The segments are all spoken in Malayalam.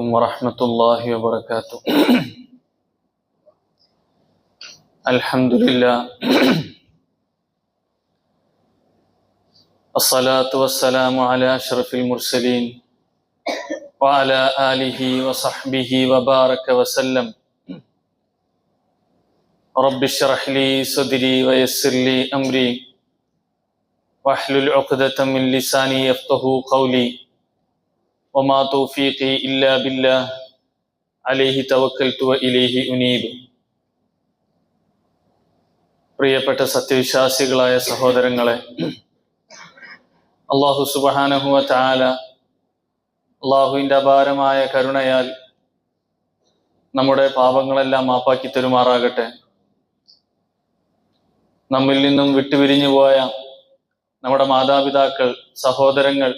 عليكم ورحمة الله وبركاته. الحمد لله. الصلاة والسلام على أشرف المرسلين وعلى آله وصحبه وبارك وسلم. رب اشرح لي صدري ويسر لي أمري واحلل عقدة من لساني يفقه قولي. وما توفيقي إلا بالله عليه توكلت وإليه أنيب പ്രിയപ്പെട്ട സത്യവിശ്വാസികളായ സഹോദരങ്ങളെ അള്ളാഹു സുബഹാനഹുവ താല അള്ളാഹുവിൻ്റെ അപാരമായ കരുണയാൽ നമ്മുടെ പാപങ്ങളെല്ലാം മാപ്പാക്കി തരുമാറാകട്ടെ നമ്മിൽ നിന്നും വിട്ടുപിരിഞ്ഞു പോയ നമ്മുടെ മാതാപിതാക്കൾ സഹോദരങ്ങൾ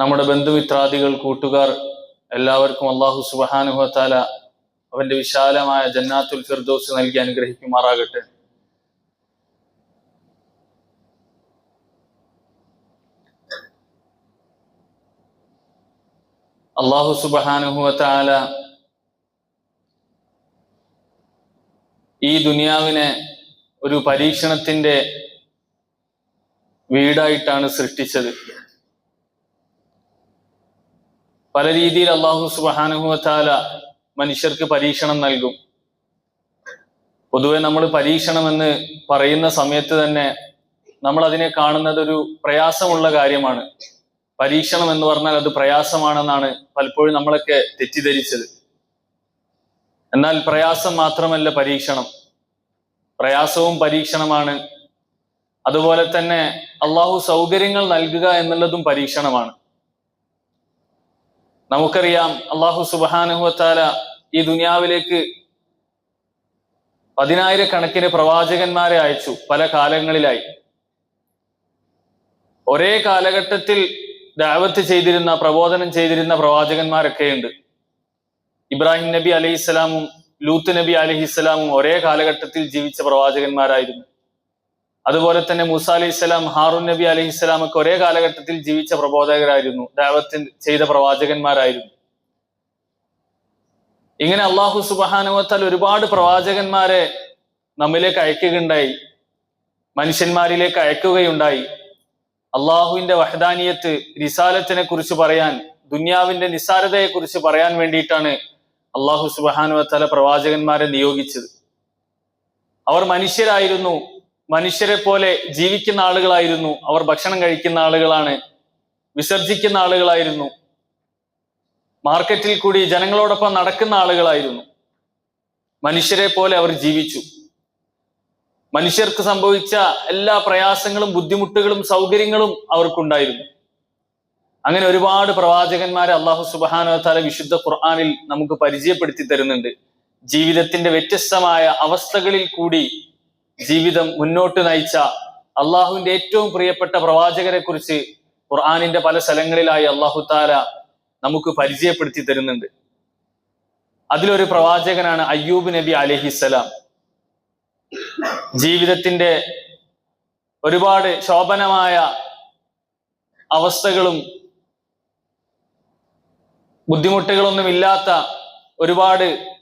നമ്മുടെ ബന്ധുമിത്രാദികൾ കൂട്ടുകാർ എല്ലാവർക്കും അള്ളാഹു സുബഹാനുഹത്താല അവന്റെ വിശാലമായ ജന്നാത്തുൽ ഫിർദോസ് നൽകി അനുഗ്രഹിക്കുമാറാകട്ടെ. അള്ളാഹു സുബഹാനുഹുവത്താല ഈ ദുനിയാവിനെ ഒരു പരീക്ഷണത്തിന്റെ വീടായിട്ടാണ് സൃഷ്ടിച്ചത്. പല രീതിയിൽ അള്ളാഹു സുബഹാനുഭവത്താല മനുഷ്യർക്ക് പരീക്ഷണം നൽകും. പൊതുവെ നമ്മൾ പരീക്ഷണം എന്ന് പറയുന്ന സമയത്ത് തന്നെ നമ്മൾ അതിനെ കാണുന്നത് ഒരു പ്രയാസമുള്ള കാര്യമാണ്. പരീക്ഷണം എന്ന് പറഞ്ഞാൽ അത് പ്രയാസമാണെന്നാണ് പലപ്പോഴും നമ്മളൊക്കെ തെറ്റിദ്ധരിച്ചത്. എന്നാൽ പ്രയാസം മാത്രമല്ല പരീക്ഷണം. പ്രയാസവും പരീക്ഷണമാണ്. അതുപോലെ തന്നെ അള്ളാഹു സൗകര്യങ്ങൾ നൽകുക എന്നുള്ളതും പരീക്ഷണമാണ്. നമുക്കറിയാം അള്ളാഹു സുബാനുഹത്താല ഈ ദുനിയാവിലേക്ക് പതിനായിരക്കണക്കിന് പ്രവാചകന്മാരെ അയച്ചു പല കാലങ്ങളിലായി. ഒരേ കാലഘട്ടത്തിൽ ദാവത്ത് ചെയ്തിരുന്ന പ്രബോധനം ചെയ്തിരുന്ന പ്രവാചകന്മാരൊക്കെയുണ്ട്. ഇബ്രാഹിം നബി അലഹിസ്സലാമും ലൂത്ത് നബി അലഹിസ്സലാമും ഒരേ കാലഘട്ടത്തിൽ ജീവിച്ച പ്രവാചകന്മാരായിരുന്നു. അതുപോലെ തന്നെ മൂസ അലി സ്വലാം ഹാറൂൻ നബി അലൈഹി സ്വലാം ഒക്കെ ഒരേ കാലഘട്ടത്തിൽ ജീവിച്ച പ്രബോധകരായിരുന്നു ദാവത്തിൽ ചെയ്ത പ്രവാചകന്മാരായിരുന്നു. ഇങ്ങനെ അള്ളാഹു സുബാനുവത്താൽ ഒരുപാട് പ്രവാചകന്മാരെ നമ്മിലേക്ക് അയക്കുകയുണ്ടായി മനുഷ്യന്മാരിലേക്ക് അയക്കുകയുണ്ടായി. അള്ളാഹുവിന്റെ വഹദാനിയത്ത് റിസാലത്തിനെ കുറിച്ച് പറയാൻ ദുന്യാവിന്റെ നിസാരതയെ കുറിച്ച് പറയാൻ വേണ്ടിയിട്ടാണ് അള്ളാഹു സുബാനുവത്താല പ്രവാചകന്മാരെ നിയോഗിച്ചത്. അവർ മനുഷ്യരായിരുന്നു മനുഷ്യരെ പോലെ ജീവിക്കുന്ന ആളുകളായിരുന്നു. അവർ ഭക്ഷണം കഴിക്കുന്ന ആളുകളാണ്. വിസർജിക്കുന്ന ആളുകളായിരുന്നു. മാർക്കറ്റിൽ കൂടി ജനങ്ങളോടൊപ്പം നടക്കുന്ന ആളുകളായിരുന്നു. മനുഷ്യരെ പോലെ അവർ ജീവിച്ചു. മനുഷ്യർക്ക് സംഭവിച്ച എല്ലാ പ്രയാസങ്ങളും ബുദ്ധിമുട്ടുകളും സൗകര്യങ്ങളും അവർക്കുണ്ടായിരുന്നു. അങ്ങനെ ഒരുപാട് പ്രവാചകന്മാരെ അള്ളാഹു സുബാന തല വിശുദ്ധ ഖുർആാനിൽ നമുക്ക് പരിചയപ്പെടുത്തി തരുന്നുണ്ട്. ജീവിതത്തിന്റെ വ്യത്യസ്തമായ അവസ്ഥകളിൽ കൂടി ജീവിതം മുന്നോട്ട് നയിച്ച അള്ളാഹുവിന്റെ ഏറ്റവും പ്രിയപ്പെട്ട പ്രവാചകരെ കുറിച്ച് ഖുർആാനിന്റെ പല സ്ഥലങ്ങളിലായി അള്ളാഹു താല നമുക്ക് പരിചയപ്പെടുത്തി തരുന്നുണ്ട്. അതിലൊരു പ്രവാചകനാണ് അയ്യൂബ് നബി അലഹിസലാം ജീവിതത്തിന്റെ ഒരുപാട് ശോഭനമായ അവസ്ഥകളും ബുദ്ധിമുട്ടുകളൊന്നുമില്ലാത്ത ഒരുപാട്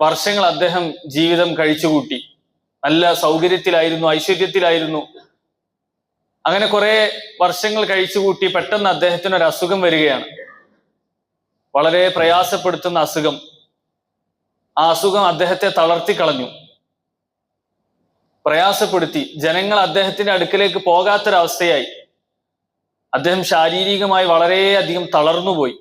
വർഷങ്ങൾ അദ്ദേഹം ജീവിതം കഴിച്ചുകൂട്ടി. നല്ല സൗകര്യത്തിലായിരുന്നു ഐശ്വര്യത്തിലായിരുന്നു. അങ്ങനെ കുറെ വർഷങ്ങൾ കഴിച്ചുകൂട്ടി പെട്ടെന്ന് അദ്ദേഹത്തിന് ഒരു അസുഖം വരികയാണ്. വളരെ പ്രയാസപ്പെടുത്തുന്ന അസുഖം. ആ അസുഖം അദ്ദേഹത്തെ തളർത്തി കളഞ്ഞു. പ്രയാസപ്പെടുത്തി. ജനങ്ങൾ അദ്ദേഹത്തിന്റെ അടുക്കലേക്ക് പോകാത്തൊരവസ്ഥയായി. അദ്ദേഹം ശാരീരികമായി വളരെയധികം തളർന്നുപോയി.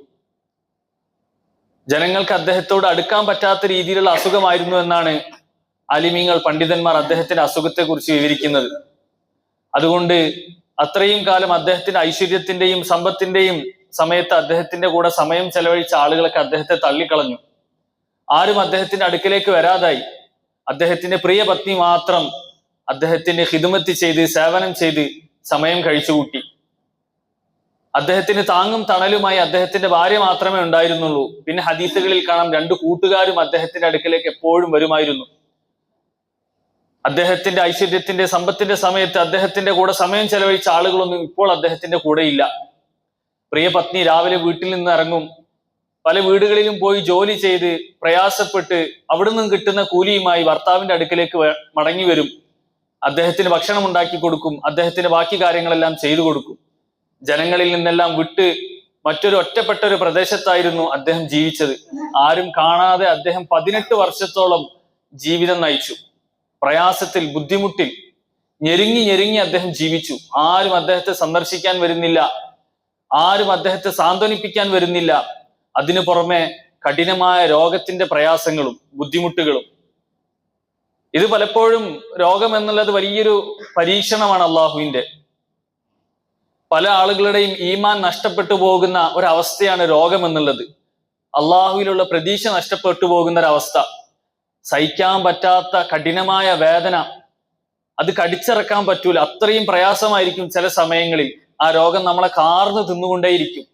ജനങ്ങൾക്ക് അദ്ദേഹത്തോട് അടുക്കാൻ പറ്റാത്ത രീതിയിലുള്ള അസുഖമായിരുന്നു എന്നാണ് അലിമീങ്ങൾ പണ്ഡിതന്മാർ അദ്ദേഹത്തിന്റെ അസുഖത്തെക്കുറിച്ച് വിവരിക്കുന്നത്. അതുകൊണ്ട് അത്രയും കാലം അദ്ദേഹത്തിന്റെ ഐശ്വര്യത്തിന്റെയും സമ്പത്തിന്റെയും സമയത്ത് അദ്ദേഹത്തിന്റെ കൂടെ സമയം ചെലവഴിച്ച ആളുകളൊക്കെ അദ്ദേഹത്തെ തള്ളിക്കളഞ്ഞു. ആരും അദ്ദേഹത്തിന്റെ അടുക്കലേക്ക് വരാതായി. അദ്ദേഹത്തിന്റെ പ്രിയ പത്നി മാത്രം അദ്ദേഹത്തിന്റെ ഹിതുമത്തി ചെയ്ത് സേവനം ചെയ്ത് സമയം കഴിച്ചുകൂട്ടി. അദ്ദേഹത്തിന് താങ്ങും തണലുമായി അദ്ദേഹത്തിന്റെ ഭാര്യ മാത്രമേ ഉണ്ടായിരുന്നുള്ളൂ. പിന്നെ ഹദീസുകളിൽ കാണാം രണ്ടു കൂട്ടുകാരും അദ്ദേഹത്തിന്റെ അടുക്കലേക്ക് എപ്പോഴും വരുമായിരുന്നു. അദ്ദേഹത്തിന്റെ ഐശ്വര്യത്തിന്റെ സമ്പത്തിന്റെ സമയത്ത് അദ്ദേഹത്തിന്റെ കൂടെ സമയം ചെലവഴിച്ച ആളുകളൊന്നും ഇപ്പോൾ അദ്ദേഹത്തിന്റെ കൂടെ ഇല്ല പ്രിയ പത്നി രാവിലെ വീട്ടിൽ നിന്ന് ഇറങ്ങും. പല വീടുകളിലും പോയി ജോലി ചെയ്ത് പ്രയാസപ്പെട്ട് അവിടെ നിന്നും കിട്ടുന്ന കൂലിയുമായി ഭർത്താവിന്റെ അടുക്കിലേക്ക് മടങ്ങി വരും. അദ്ദേഹത്തിന് ഭക്ഷണം ഉണ്ടാക്കി കൊടുക്കും. അദ്ദേഹത്തിന് ബാക്കി കാര്യങ്ങളെല്ലാം ചെയ്തു കൊടുക്കും. ജനങ്ങളിൽ നിന്നെല്ലാം വിട്ട് മറ്റൊരു ഒറ്റപ്പെട്ട ഒരു പ്രദേശത്തായിരുന്നു അദ്ദേഹം ജീവിച്ചത്. ആരും കാണാതെ അദ്ദേഹം പതിനെട്ട് വർഷത്തോളം ജീവിതം നയിച്ചു. പ്രയാസത്തിൽ ബുദ്ധിമുട്ടിൽ ഞെരുങ്ങി ഞെരുങ്ങി അദ്ദേഹം ജീവിച്ചു. ആരും അദ്ദേഹത്തെ സന്ദർശിക്കാൻ വരുന്നില്ല. ആരും അദ്ദേഹത്തെ സാന്ത്വനിപ്പിക്കാൻ വരുന്നില്ല. അതിനു പുറമെ കഠിനമായ രോഗത്തിന്റെ പ്രയാസങ്ങളും ബുദ്ധിമുട്ടുകളും. ഇത് പലപ്പോഴും രോഗം എന്നുള്ളത് വലിയൊരു പരീക്ഷണമാണ് അള്ളാഹുവിന്റെ. പല ആളുകളുടെയും ഈമാൻ നഷ്ടപ്പെട്ടു പോകുന്ന ഒരവസ്ഥയാണ് രോഗം എന്നുള്ളത്. അള്ളാഹുവിലുള്ള പ്രതീക്ഷ നഷ്ടപ്പെട്ടു പോകുന്ന ഒരവസ്ഥ. സഹിക്കാൻ പറ്റാത്ത കഠിനമായ വേദന. അത് കടിച്ചിറക്കാൻ പറ്റൂല. അത്രയും പ്രയാസമായിരിക്കും ചില സമയങ്ങളിൽ ആ രോഗം നമ്മളെ കാർന്ന് തിന്നുകൊണ്ടേയിരിക്കും.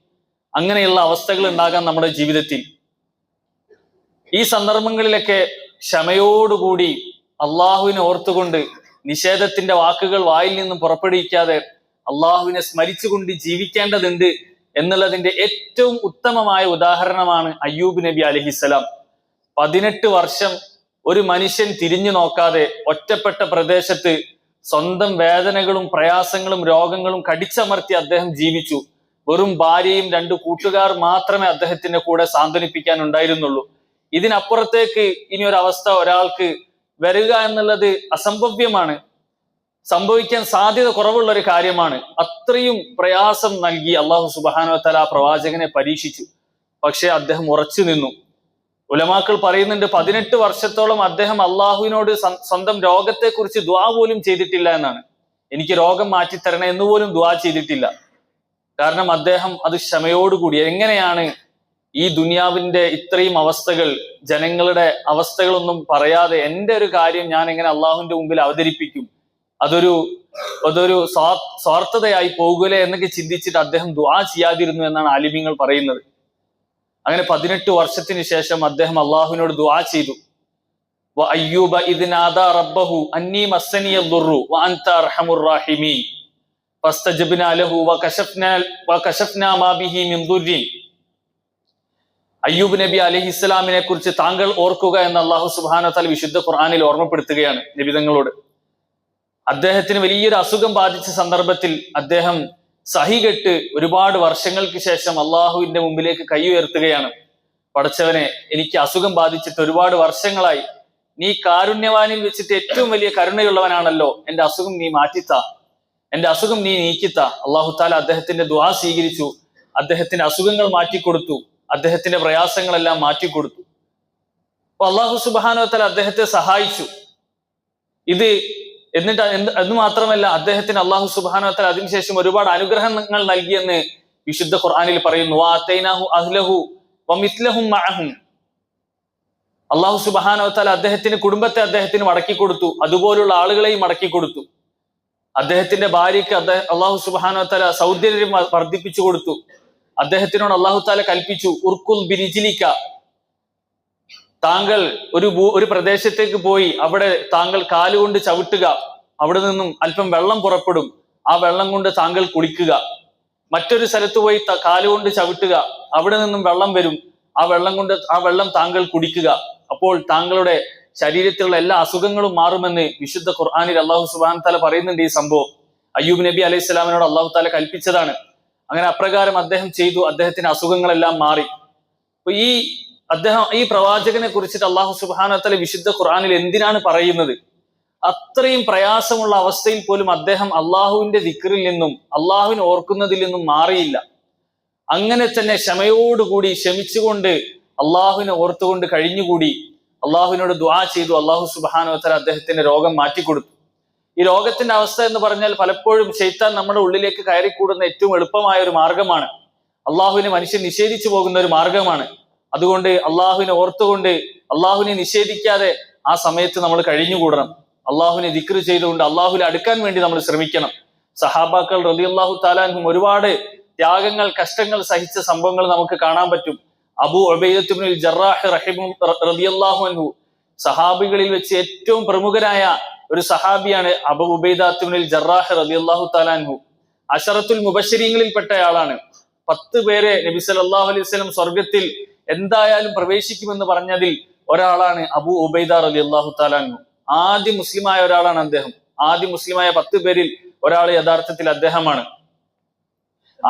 അങ്ങനെയുള്ള അവസ്ഥകൾ ഉണ്ടാകാം നമ്മുടെ ജീവിതത്തിൽ. ഈ സന്ദർഭങ്ങളിലൊക്കെ ക്ഷമയോടുകൂടി അള്ളാഹുവിനെ ഓർത്തുകൊണ്ട് നിഷേധത്തിന്റെ വാക്കുകൾ വായിൽ നിന്നും പുറപ്പെടുവിക്കാതെ അള്ളാഹുവിനെ സ്മരിച്ചുകൊണ്ട് ജീവിക്കേണ്ടതുണ്ട് എന്നുള്ളതിന്റെ ഏറ്റവും ഉത്തമമായ ഉദാഹരണമാണ് അയ്യൂബ് നബി അലഹിസലാം പതിനെട്ട് വർഷം ഒരു മനുഷ്യൻ തിരിഞ്ഞു നോക്കാതെ ഒറ്റപ്പെട്ട പ്രദേശത്ത് സ്വന്തം വേദനകളും പ്രയാസങ്ങളും രോഗങ്ങളും കടിച്ചമർത്തി അദ്ദേഹം ജീവിച്ചു. വെറും ഭാര്യയും രണ്ടു കൂട്ടുകാർ മാത്രമേ അദ്ദേഹത്തിന്റെ കൂടെ സാന്ത്വനിപ്പിക്കാൻ ഉണ്ടായിരുന്നുള്ളൂ. ഇതിനപ്പുറത്തേക്ക് ഇനി ഒരു അവസ്ഥ ഒരാൾക്ക് വരിക എന്നുള്ളത് അസംഭവ്യമാണ്. സംഭവിക്കാൻ സാധ്യത കുറവുള്ള ഒരു കാര്യമാണ്. അത്രയും പ്രയാസം നൽകി അള്ളാഹു സുബാനോ തല പ്രവാചകനെ പരീക്ഷിച്ചു. പക്ഷെ അദ്ദേഹം ഉറച്ചു നിന്നു. ഉലമാക്കൾ പറയുന്നുണ്ട് പതിനെട്ട് വർഷത്തോളം അദ്ദേഹം അള്ളാഹുവിനോട് സ്വന്തം രോഗത്തെക്കുറിച്ച് ദ്വാ പോലും ചെയ്തിട്ടില്ല എന്നാണ്. എനിക്ക് രോഗം മാറ്റിത്തരണേ എന്ന് പോലും ദ്വാ ചെയ്തിട്ടില്ല. കാരണം അദ്ദേഹം അത് ക്ഷമയോടുകൂടി. എങ്ങനെയാണ് ഈ ദുനിയാവിന്റെ ഇത്രയും അവസ്ഥകൾ ജനങ്ങളുടെ അവസ്ഥകളൊന്നും പറയാതെ എന്റെ ഒരു കാര്യം ഞാൻ എങ്ങനെ അള്ളാഹുവിന്റെ മുമ്പിൽ അവതരിപ്പിക്കും? അതൊരു അതൊരു സ്വാ- സ്വാർത്ഥതയായി പോകൂലേ എന്നൊക്കെ ചിന്തിച്ചിട്ട് അദ്ദേഹം ദ്വാ ചെയ്യാതിരുന്നു എന്നാണ് ആലിമ്യങ്ങൾ പറയുന്നത്. അങ്ങനെ പതിനെട്ട് വർഷത്തിന് ശേഷം അദ്ദേഹം അള്ളാഹുവിനോട് ദുവാ ചെയ്തു. അയ്യൂബ റബ്ബഹു അന്നീ ദുർറു അർഹമുർ അയ്യൂബ് നബി അലഹിസ്സലാമിനെ കുറിച്ച് താങ്കൾ ഓർക്കുക എന്ന് അള്ളാഹു സുബാന തല വിശുദ്ധ ഖുർആാനിൽ ഓർമ്മപ്പെടുത്തുകയാണ് നിബിതങ്ങളോട് അദ്ദേഹത്തിന് വലിയൊരു അസുഖം ബാധിച്ച സന്ദർഭത്തിൽ അദ്ദേഹം സഹികെട്ട് ഒരുപാട് വർഷങ്ങൾക്ക് ശേഷം അള്ളാഹുവിന്റെ മുമ്പിലേക്ക് കൈ ഉയർത്തുകയാണ്. പടച്ചവനെ എനിക്ക് അസുഖം ബാധിച്ചിട്ട് ഒരുപാട് വർഷങ്ങളായി. നീ കാരുണ്യവാനിൽ വെച്ചിട്ട് ഏറ്റവും വലിയ കരുണയുള്ളവനാണല്ലോ. എന്റെ അസുഖം നീ മാറ്റിത്ത. എന്റെ അസുഖം നീ നീക്കിത്ത. അള്ളാഹു താല അദ്ദേഹത്തിന്റെ ദ്വാ സ്വീകരിച്ചു. അദ്ദേഹത്തിന്റെ അസുഖങ്ങൾ മാറ്റിക്കൊടുത്തു. അദ്ദേഹത്തിന്റെ പ്രയാസങ്ങളെല്ലാം മാറ്റിക്കൊടുത്തു. അപ്പൊ അള്ളാഹു സുബാനോ തല അദ്ദേഹത്തെ സഹായിച്ചു. ഇത് എന്നിട്ട് അത് മാത്രമല്ല അദ്ദേഹത്തിന് അള്ളാഹു സുബാനോ തല അതിനുശേഷം ഒരുപാട് അനുഗ്രഹങ്ങൾ നൽകിയെന്ന് വിശുദ്ധ ഖുർആാനിൽ പറയുന്നു "വആതൈനാഹു അഹ്ലഹു വമിത്ലഹും മഅഹും." അള്ളാഹു സുബാനോ തല അദ്ദേഹത്തിന് കുടുംബത്തെ അദ്ദേഹത്തിന് മടക്കി കൊടുത്തു അതുപോലുള്ള ആളുകളെയും മടക്കി കൊടുത്തു. അദ്ദേഹത്തിന്റെ ഭാര്യയ്ക്ക് അദ്ദേഹം അള്ളാഹു സുബാനോ തല സൗന്ദര്യം വർദ്ധിപ്പിച്ചു കൊടുത്തു. അദ്ദേഹത്തിനോട് അള്ളാഹു താല കൽപ്പിച്ചു ഉർക്കുൽ ബിരിജിലിക്ക താങ്കൾ ഒരു ഒരു പ്രദേശത്തേക്ക് പോയി അവിടെ താങ്കൾ കാലുകൊണ്ട് ചവിട്ടുക. അവിടെ നിന്നും അല്പം വെള്ളം പുറപ്പെടും. ആ വെള്ളം കൊണ്ട് താങ്കൾ കുളിക്കുക. മറ്റൊരു സ്ഥലത്ത് പോയി കാലുകൊണ്ട് ചവിട്ടുക. അവിടെ നിന്നും വെള്ളം വരും. ആ വെള്ളം കൊണ്ട് ആ വെള്ളം താങ്കൾ കുടിക്കുക. അപ്പോൾ താങ്കളുടെ ശരീരത്തിലുള്ള എല്ലാ അസുഖങ്ങളും മാറുമെന്ന് വിശുദ്ധ ഖുർആാനിൽ അള്ളാഹു സുബാൻ താല പറയുന്നുണ്ട് ഈ സംഭവം. അയ്യൂബ് നബി അലൈഹി സ്വലാമിനോട് അള്ളാഹു താല കൽപ്പിച്ചതാണ്. അങ്ങനെ അപ്രകാരം അദ്ദേഹം ചെയ്തു. അദ്ദേഹത്തിന്റെ അസുഖങ്ങളെല്ലാം മാറി. അപ്പൊ ഈ അദ്ദേഹം ഈ പ്രവാചകനെ കുറിച്ചിട്ട് അള്ളാഹു സുബാനത്തല വിശുദ്ധ ഖുർആാനിൽ എന്തിനാണ് പറയുന്നത്? അത്രയും പ്രയാസമുള്ള അവസ്ഥയിൽ പോലും അദ്ദേഹം അള്ളാഹുവിന്റെ ദിക്റിൽ നിന്നും അള്ളാഹുവിനെ ഓർക്കുന്നതിൽ നിന്നും മാറിയില്ല. അങ്ങനെ തന്നെ ക്ഷമയോടുകൂടി ക്ഷമിച്ചുകൊണ്ട് അള്ളാഹുവിനെ ഓർത്തുകൊണ്ട് കഴിഞ്ഞുകൂടി അള്ളാഹുവിനോട് ദ്വാ ചെയ്തു. അള്ളാഹു സുബാനോത്തര അദ്ദേഹത്തിന്റെ രോഗം മാറ്റിക്കൊടുത്തു. ഈ രോഗത്തിന്റെ അവസ്ഥ എന്ന് പറഞ്ഞാൽ പലപ്പോഴും ശൈത്താൻ നമ്മുടെ ഉള്ളിലേക്ക് കയറിക്കൂടുന്ന ഏറ്റവും എളുപ്പമായ ഒരു മാർഗമാണ്. അള്ളാഹുവിനെ മനുഷ്യൻ നിഷേധിച്ചു പോകുന്ന ഒരു മാർഗമാണ്. അതുകൊണ്ട് അള്ളാഹുവിനെ ഓർത്തുകൊണ്ട് അള്ളാഹുവിനെ നിഷേധിക്കാതെ ആ സമയത്ത് നമ്മൾ കഴിഞ്ഞുകൂടണം. അള്ളാഹുവിനെ ദിക്ർ ചെയ്തുകൊണ്ട് അള്ളാഹുവിനെ അടുക്കാൻ വേണ്ടി നമ്മൾ ശ്രമിക്കണം. സഹാബാക്കൾ റലി അള്ളാഹു താലാൻഹും ഒരുപാട് ത്യാഗങ്ങൾ കഷ്ടങ്ങൾ സഹിച്ച സംഭവങ്ങൾ നമുക്ക് കാണാൻ പറ്റും. അബു ഒബൈദത്തുബിൻ ജറാഹ് റഹിമു റളിയല്ലാഹു അൻഹു സഹാബികളിൽ വെച്ച് ഏറ്റവും പ്രമുഖനായ ഒരു സഹാബിയാണ് അബു ഉബൈദാത്തുബിൻ ജറാഹ് റളിയല്ലാഹു താലാൻഹു അഷറത്തുൽ മുബശരീങ്ങളിൽപ്പെട്ട ആളാണ് പത്ത് പേരെ നബി സല്ലല്ലാഹു അലൈഹി സ്വലം സ്വർഗത്തിൽ എന്തായാലും പ്രവേശിക്കുമെന്ന് പറഞ്ഞതിൽ ഒരാളാണ് അബു ഉബൈദ റലി അള്ളാഹു താലാൻഹു ആദ്യ മുസ്ലിമായ ഒരാളാണ് അദ്ദേഹം. ആദ്യ മുസ്ലിമായ പത്ത് പേരിൽ ഒരാൾ യഥാർത്ഥത്തിൽ അദ്ദേഹമാണ്.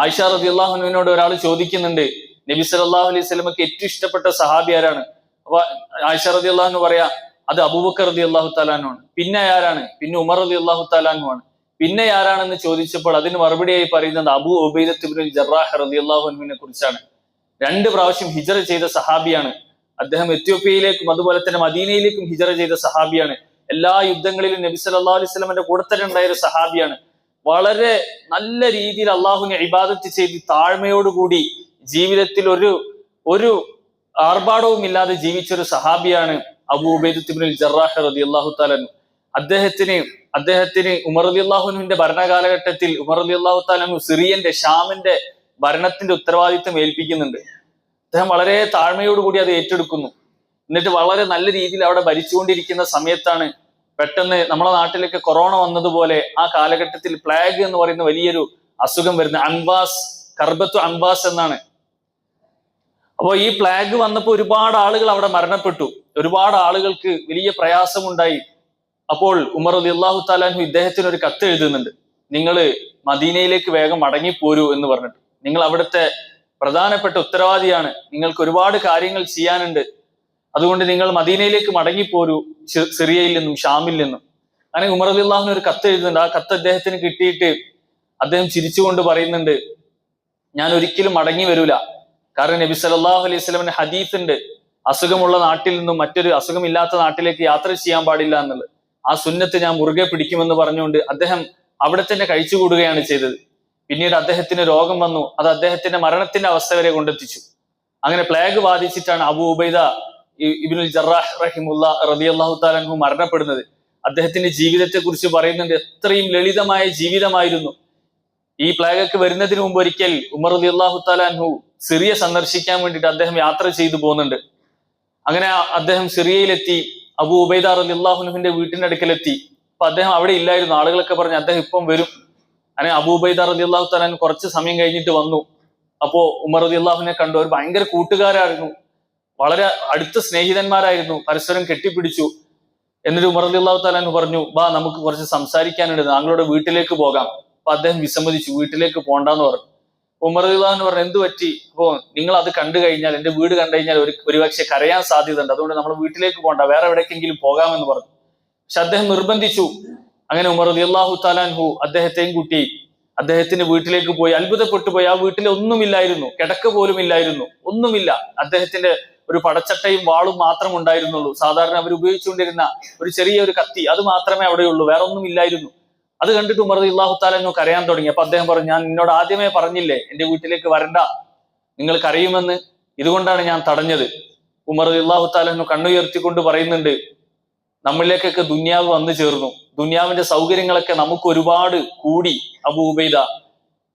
ആയിഷ റബി അള്ളാഹുനുവിനോട് ഒരാൾ ചോദിക്കുന്നുണ്ട് നബി സല്ലല്ലാഹു അലൈഹി സ്വലമക്ക് ഏറ്റവും ഇഷ്ടപ്പെട്ട സഹാബി ആരാണ്? അപ്പൊ ആയിഷ റബി അള്ളാഹുന് പറയാ അത് അബൂബക്കർ റബി അള്ളാഹു താലാനുമാണ് പിന്നെ ആരാണ്? പിന്നെ ഉമർ റബി അള്ളാഹു താലാനുമാണ് പിന്നെ ആരാണെന്ന് ചോദിച്ചപ്പോൾ അതിന് മറുപടിയായി പറയുന്നത് അബു ഉബൈദത്തുബിൻ ജറാഹ് റബി അള്ളാഹുനുവിനെ കുറിച്ചാണ്. രണ്ട് പ്രാവശ്യം ഹിജറ ചെയ്ത സഹാബിയാണ്. അദ്ദേഹം എത്യോപ്യയിലേക്കും അതുപോലെ തന്നെ മദീനയിലേക്കും ഹിജറ ചെയ്ത സഹാബിയാണ്. എല്ലാ യുദ്ധങ്ങളിലും നബി അല്ലാ അലൈഹി സ്വലമിന്റെ കൂടെ തന്നെ ഉണ്ടായ ഒരു സഹാബിയാണ്. വളരെ നല്ല രീതിയിൽ അള്ളാഹുവിനെ ഇബാദത്ത് ചെയ്ത് താഴ്മയോടുകൂടി ജീവിതത്തിൽ ഒരു ഒരു ആർഭാടവും ഇല്ലാതെ ജീവിച്ചൊരു സഹാബിയാണ് അബൂബൈദുബിനുൽ ജറാഹ് റതി അള്ളാഹു താലൻ അദ്ദേഹത്തിന് അദ്ദേഹത്തിന് ഉമർ അലി അള്ളാഹുനുവിന്റെ ഭരണകാലഘട്ടത്തിൽ ഉമർ അലി അള്ളാഹു താലു സിറിയന്റെ ഷാമിന്റെ ഭരണത്തിന്റെ ഉത്തരവാദിത്വം ഏൽപ്പിക്കുന്നുണ്ട്. അദ്ദേഹം വളരെ താഴ്മയോടുകൂടി അത് ഏറ്റെടുക്കുന്നു. എന്നിട്ട് വളരെ നല്ല രീതിയിൽ അവിടെ ഭരിച്ചുകൊണ്ടിരിക്കുന്ന സമയത്താണ് പെട്ടെന്ന് നമ്മുടെ നാട്ടിലേക്ക് കൊറോണ വന്നതുപോലെ ആ കാലഘട്ടത്തിൽ പ്ലാഗ് എന്ന് പറയുന്ന വലിയൊരു അസുഖം വരുന്ന അൻവാസ് കർബത്തു അൻവാസ് എന്നാണ്. അപ്പോൾ ഈ പ്ലാഗ് വന്നപ്പോൾ ഒരുപാട് ആളുകൾ അവിടെ മരണപ്പെട്ടു. ഒരുപാട് ആളുകൾക്ക് വലിയ പ്രയാസമുണ്ടായി. അപ്പോൾ ഉമർ അലി അള്ളാഹു താലാഹു ഇദ്ദേഹത്തിന് ഒരു കത്ത് എഴുതുന്നുണ്ട്. നിങ്ങൾ മദീനയിലേക്ക് വേഗം മടങ്ങിപ്പോരൂ എന്ന് പറഞ്ഞിട്ട്. നിങ്ങൾ അവിടുത്തെ പ്രധാനപ്പെട്ട ഉത്തരവാദിയാണ്. നിങ്ങൾക്ക് ഒരുപാട് കാര്യങ്ങൾ ചെയ്യാനുണ്ട്. അതുകൊണ്ട് നിങ്ങൾ മദീനയിലേക്ക് മടങ്ങിപ്പോരൂ സിറിയയിൽ നിന്നും ഷാമിൽ നിന്നും. അങ്ങനെ ഉമർ അലി അള്ളാഹുവിന് ഒരു കത്ത് എഴുതുന്നുണ്ട്. ആ കത്ത് അദ്ദേഹത്തിന് കിട്ടിയിട്ട് അദ്ദേഹം ചിരിച്ചുകൊണ്ട് പറയുന്നുണ്ട് ഞാൻ ഒരിക്കലും മടങ്ങി വരൂല. കാരണം നബി സല്ലല്ലാഹു അലൈഹി സ്വലമിന് ഹദീഫ് ഉണ്ട് അസുഖമുള്ള നാട്ടിൽ നിന്നും മറ്റൊരു അസുഖമില്ലാത്ത നാട്ടിലേക്ക് യാത്ര ചെയ്യാൻ പാടില്ല എന്നുള്ളത്. ആ സുന്നത്ത് ഞാൻ മുറുകെ പിടിക്കുമെന്ന് പറഞ്ഞുകൊണ്ട് അദ്ദേഹം അവിടെ തന്നെ കഴിച്ചുകൂടുകയാണ് ചെയ്തത്. പിന്നീട് അദ്ദേഹത്തിന് രോഗം വന്നു. അത് അദ്ദേഹത്തിന്റെ മരണത്തിന്റെ അവസ്ഥ വരെ കൊണ്ടെത്തിച്ചു. അങ്ങനെ പ്ലേഗ് ബാധിച്ചിട്ടാണ് അബു ഉബൈദ ഇബിനുൽ ജറാഹ് റഹിമുല്ല റബി അള്ളാഹു താലൻഹു മരണപ്പെടുന്നത്. അദ്ദേഹത്തിന്റെ ജീവിതത്തെ കുറിച്ച് പറയുന്നുണ്ട്. എത്രയും ലളിതമായ ജീവിതമായിരുന്നു. ഈ പ്ലേഗൊക്കെ വരുന്നതിന് മുമ്പ് ഒരിക്കൽ ഉമർ അലി അള്ളാഹു താലാൻഹു സിറിയ സന്ദർശിക്കാൻ വേണ്ടിയിട്ട് അദ്ദേഹം യാത്ര ചെയ്തു പോകുന്നുണ്ട്. അങ്ങനെ അദ്ദേഹം സിറിയയിലെത്തി. അബു ഉബൈദ അലി അള്ളാഹുനുഹിന്റെ വീട്ടിന്റെ അടുക്കലെത്തി അപ്പൊ അദ്ദേഹം അവിടെ ഇല്ലായിരുന്നു. ആളുകളൊക്കെ പറഞ്ഞു അദ്ദേഹം ഇപ്പം വരും. അങ്ങനെ അബൂബൈദ റലി അള്ളാഹു താലാൻ കുറച്ച് സമയം കഴിഞ്ഞിട്ട് വന്നു. അപ്പോ ഉമർ റലി അള്ളാഹുവിനെ കണ്ടു. അവർ ഭയങ്കര കൂട്ടുകാരായിരുന്നു. വളരെ അടുത്ത സ്നേഹിതന്മാരായിരുന്നു. പരസ്പരം കെട്ടിപ്പിടിച്ചു. എന്നിട്ട് ഉമർ അലി അള്ളാഹു താലാൻ പറഞ്ഞു ബാ നമുക്ക് കുറച്ച് സംസാരിക്കാനുണ്ട്. താങ്കളുടെ വീട്ടിലേക്ക് പോകാം. അപ്പൊ അദ്ദേഹം വിസമ്മതിച്ചു വീട്ടിലേക്ക് പോണ്ടെന്ന് പറഞ്ഞു. ഉമർ എന്ന് പറഞ്ഞു എന്ത് പറ്റി? അപ്പോ നിങ്ങൾ അത് കണ്ടു കഴിഞ്ഞാൽ എന്റെ വീട് കണ്ടു കഴിഞ്ഞാൽ ഒരു ഒരുപക്ഷെ കരയാൻ സാധ്യതയുണ്ട്. അതുകൊണ്ട് നമ്മൾ വീട്ടിലേക്ക് പോകണ്ട വേറെ എവിടേക്കെങ്കിലും പോകാമെന്ന് പറഞ്ഞു. പക്ഷെ അദ്ദേഹം നിർബന്ധിച്ചു. അങ്ങനെ ഉമർ അലി അള്ളാഹു താലാൻഹു അദ്ദേഹത്തെയും കൂട്ടി അദ്ദേഹത്തിന്റെ വീട്ടിലേക്ക് പോയി. അത്ഭുതപ്പെട്ടു പോയി. ആ വീട്ടിൽ ഒന്നുമില്ലായിരുന്നു. കിടക്ക പോലും ഇല്ലായിരുന്നു. ഒന്നുമില്ല. അദ്ദേഹത്തിന്റെ ഒരു പടച്ചട്ടയും വാളും മാത്രം ഉണ്ടായിരുന്നുള്ളൂ. സാധാരണ അവർ ഉപയോഗിച്ചുകൊണ്ടിരുന്ന ഒരു ചെറിയ ഒരു കത്തി. അത് മാത്രമേ അവിടെയുള്ളൂ. വേറെ ഒന്നും ഇല്ലായിരുന്നു. അത് കണ്ടിട്ട് ഉമർ അള്ളാഹു താലാനു കരയാൻ തുടങ്ങി. അപ്പൊ അദ്ദേഹം പറഞ്ഞു ഞാൻ നിന്നോട് ആദ്യമേ പറഞ്ഞില്ലേ എന്റെ വീട്ടിലേക്ക് വരണ്ട. നിങ്ങൾ കരയുമെന്ന്. ഇതുകൊണ്ടാണ് ഞാൻ തടഞ്ഞത്. ഉമർ അള്ളാഹു താലാനു കണ്ണുയർത്തിക്കൊണ്ട് പറയുന്നുണ്ട് നമ്മളിലേക്കൊക്കെ ദുന്യാവ് വന്നു ചേർന്നു. ദുന്യാവിന്റെ സൗകര്യങ്ങളൊക്കെ നമുക്ക് ഒരുപാട് കൂടി. അബു ഉബൈദ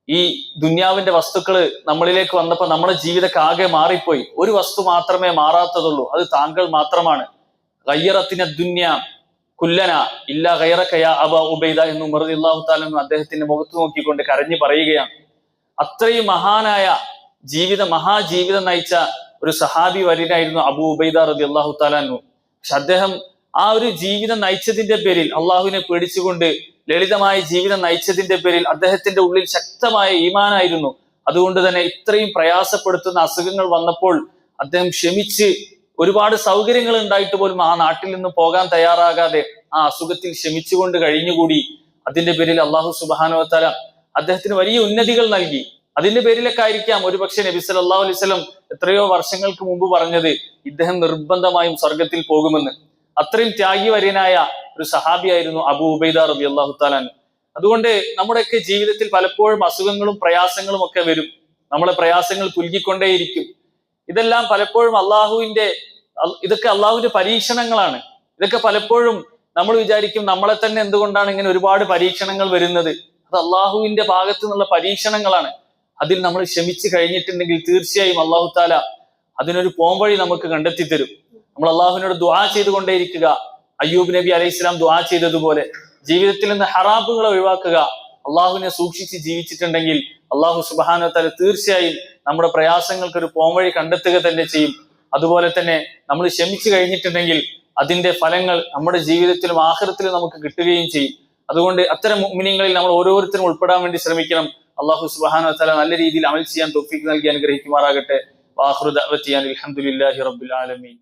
ഈ ദുന്യാവിന്റെ വസ്തുക്കൾ നമ്മളിലേക്ക് വന്നപ്പോ നമ്മുടെ ജീവിതമൊക്കെ ആകെ മാറിപ്പോയി. ഒരു വസ്തു മാത്രമേ മാറാത്തതുള്ളൂ. അത് താങ്കൾ മാത്രമാണ്. ഗയ്യറത്തിന ദുന്യ കുല്ലന ഇല്ല ഗൈറക്കയ അബ ഉബൈദ എന്ന് ഉമർ അള്ളാഹു അദ്ദേഹത്തിന്റെ മുഖത്ത് നോക്കിക്കൊണ്ട് കരഞ്ഞു പറയുകയാണ്. അത്രയും മഹാനായ ജീവിത മഹാജീവിതം നയിച്ച ഒരു സഹാബി വരിനായിരുന്നു അബു ഉബൈദ റതി അള്ളാഹു പക്ഷെ അദ്ദേഹം ആ ഒരു ജീവിതം നയിച്ചതിന്റെ പേരിൽ അള്ളാഹുവിനെ പേടിച്ചുകൊണ്ട് ലളിതമായ ജീവിതം നയിച്ചതിന്റെ പേരിൽ അദ്ദേഹത്തിന്റെ ഉള്ളിൽ ശക്തമായ ഈമാനായിരുന്നു. അതുകൊണ്ട് തന്നെ ഇത്രയും പ്രയാസപ്പെടുത്തുന്ന അസുഖങ്ങൾ വന്നപ്പോൾ അദ്ദേഹം ക്ഷമിച്ച് ഒരുപാട് സൗകര്യങ്ങൾ ഉണ്ടായിട്ട് പോലും ആ നാട്ടിൽ നിന്ന് പോകാൻ തയ്യാറാകാതെ ആ അസുഖത്തിൽ ക്ഷമിച്ചുകൊണ്ട് കഴിഞ്ഞുകൂടി. അതിന്റെ പേരിൽ അള്ളാഹു സുബാനുവത്താല അദ്ദേഹത്തിന് വലിയ ഉന്നതികൾ നൽകി. അതിന്റെ പേരിലൊക്കെ ആയിരിക്കാം ഒരുപക്ഷെ നബി അലൈഹി വസല്ലം എത്രയോ വർഷങ്ങൾക്ക് മുമ്പ് പറഞ്ഞത് ഇദ്ദേഹം നിർബന്ധമായും സ്വർഗത്തിൽ പോകുമെന്ന്. അത്രയും ത്യാഗിവര്യനായ ഒരു സഹാബിയായിരുന്നു അബു ഉബൈദ റബി അള്ളാഹു താലാൻ അതുകൊണ്ട് നമ്മുടെയൊക്കെ ജീവിതത്തിൽ പലപ്പോഴും അസുഖങ്ങളും പ്രയാസങ്ങളും ഒക്കെ വരും. നമ്മളെ പ്രയാസങ്ങൾ പുൽകിക്കൊണ്ടേയിരിക്കും. ഇതെല്ലാം പലപ്പോഴും അള്ളാഹുവിന്റെ ഇതൊക്കെ അള്ളാഹുവിന്റെ പരീക്ഷണങ്ങളാണ്. ഇതൊക്കെ പലപ്പോഴും നമ്മൾ വിചാരിക്കും നമ്മളെ തന്നെ എന്തുകൊണ്ടാണ് ഇങ്ങനെ ഒരുപാട് പരീക്ഷണങ്ങൾ വരുന്നത്? അത് അള്ളാഹുവിന്റെ ഭാഗത്തു നിന്നുള്ള പരീക്ഷണങ്ങളാണ്. അതിൽ നമ്മൾ ക്ഷമിച്ചു കഴിഞ്ഞിട്ടുണ്ടെങ്കിൽ തീർച്ചയായും അള്ളാഹു താല അതിനൊരു പോംവഴി നമുക്ക് കണ്ടെത്തി തരും നമ്മൾ അള്ളാഹുവിനോട് ദുആ ചെയ്തുകൊണ്ടേയിരിക്കുക. അയ്യൂബ് നബി അലൈഹി സ്വലാം ദുആ ചെയ്തതുപോലെ. ജീവിതത്തിൽ നിന്ന് ഹറാബുകളെ ഒഴിവാക്കുക. അള്ളാഹുവിനെ സൂക്ഷിച്ച് ജീവിച്ചിട്ടുണ്ടെങ്കിൽ അള്ളാഹു സുബാന തീർച്ചയായും നമ്മുടെ പ്രയാസങ്ങൾക്ക് ഒരു പോംവഴി കണ്ടെത്തുക തന്നെ ചെയ്യും. അതുപോലെ തന്നെ നമ്മൾ ക്ഷമിച്ചു കഴിഞ്ഞിട്ടുണ്ടെങ്കിൽ അതിന്റെ ഫലങ്ങൾ നമ്മുടെ ജീവിതത്തിലും ആഹൃത്തിലും നമുക്ക് കിട്ടുകയും ചെയ്യും. അതുകൊണ്ട് അത്തരം മുഗ്മിനിങ്ങളിൽ നമ്മൾ ഓരോരുത്തരും ഉൾപ്പെടാൻ വേണ്ടി ശ്രമിക്കണം. അള്ളാഹു സുബാന തല നല്ല രീതിയിൽ അമൽ ചെയ്യാൻ തൊഫീക്ക് നൽകി അനുഗ്രഹിക്കുമാറാകട്ടെ. വാഹൃദ് അലഹമുല്ലാഹി റബ്ബുൽ ആലമീൻ.